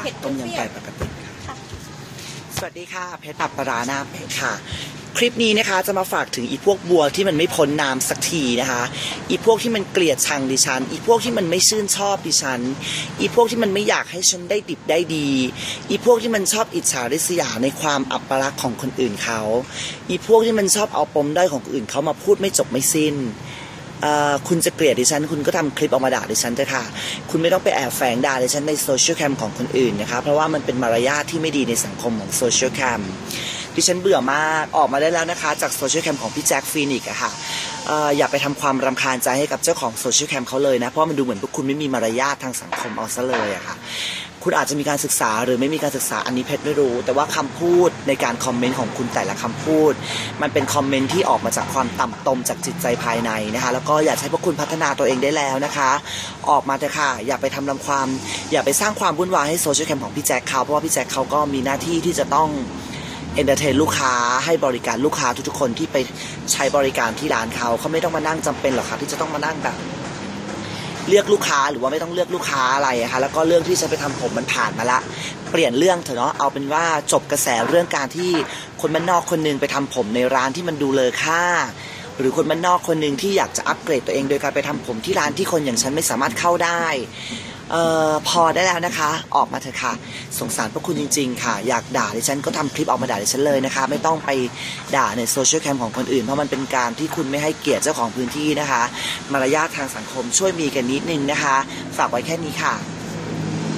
เผ็ดต้มยำไก่ปกติค่ะ สวัสดีค่ะ เพชรปับปาราหน้าเป็ดค่ะ คลิปนี้นะคะจะมาฝากถึงอีพวกบัวที่มันไม่พ้นน้ำสักทีนะคะ อีพวกที่มันเกลียดชังดิฉัน อีพวกที่มันไม่ชื่นชอบดิฉัน อีพวกที่มันไม่อยากให้ฉันได้ดิบได้ดี อีพวกที่มันชอบอิจฉาริษยาในความอัปลักษณ์ของคนอื่นเขา อีพวกที่มันชอบเอาปมด้อยของคนอื่นเขามาพูดไม่จบไม่สิ้น คุณจะเกลียดดิฉัน คุณก็ทำคลิปออกมาด่าดิฉันเถอะค่ะ คุณไม่ต้องไปแอบแฝงด่าดิฉันในโซเชียลแคมของคนอื่นนะคะ เพราะว่ามันเป็นมารยาทที่ไม่ดีในสังคมของโซเชียลแคมดิฉันเบื่อมาก ออกมาได้แล้วนะคะ จากโซเชียลแคมของพี่แจ็คฟีนิกอะค่ะอย่าไปทำความรำคาญใจให้กับเจ้าของโซเชียลแคมเขาเลยนะ เพราะมันดูเหมือนพวกคุณไม่มีมารยาททางสังคมเอาซะเลยอะค่ะ คุณอาจจะมีการศึกษาหรือไม่มีการศึกษาอันนี้เพชรไม่รู้ แต่ว่าคำพูดในการคอมเมนต์ของคุณแต่ละคำพูด มันเป็นคอมเมนต์ที่ออกมาจากความต่ำตมจากจิตใจภายในนะคะ แล้วก็อยากให้พวกคุณพัฒนาตัวเองได้แล้วนะคะ ออกมาเถอะค่ะ อย่าไปทำลำความ อย่าไปสร้างความวุ่นวายให้โซเชียลแคมของพี่แจ็คเขาเพราะว่าพี่แจ็คเขาก็มีหน้าที่ที่จะต้องเอนเตอร์เทนลูกค้าให้บริการลูกค้าทุกๆคนที่ไปใช้บริการที่ร้านเขาเขาไม่ต้องมานั่งจำเป็นหรอกค่ะที่จะต้องมานั่งแบบ เลือกลูกค้าหรือว่าไม่ต้องเลือกลูกค้าอะไรอะคะแล้วก็เรื่องที่ฉันไปทำผมมันผ่านมาละ เปลี่ยนเรื่องเถอะเนาะเอาเป็นว่าจบกระแสเรื่องการที่คนบ้านนอกคนหนึงไปทำผมในร้านที่มันดูเลอค่า หรือคนบ้านนอกคนหนึ่งที่อยากจะอัปเกรดตัวเองโดยการไปทำผมที่ร้านที่คนอย่างฉันไม่สามารถเข้าได้เออพอได้แล้วนะคะ ออกมาเถอะค่ะ สงสารพวกคุณจริง ๆ ค่ะ อยากด่าดิฉันก็ทำคลิปออกมาด่าดิฉันเลยนะคะ ไม่ต้องไปด่าในโซเชียลแคมของคนอื่น เพราะมันเป็นการที่คุณไม่ให้เกียรติเจ้าของพื้นที่นะคะ มารยาททางสังคมช่วยมีกันนิดนึงนะคะ ฝากไว้แค่นี้ค่ะ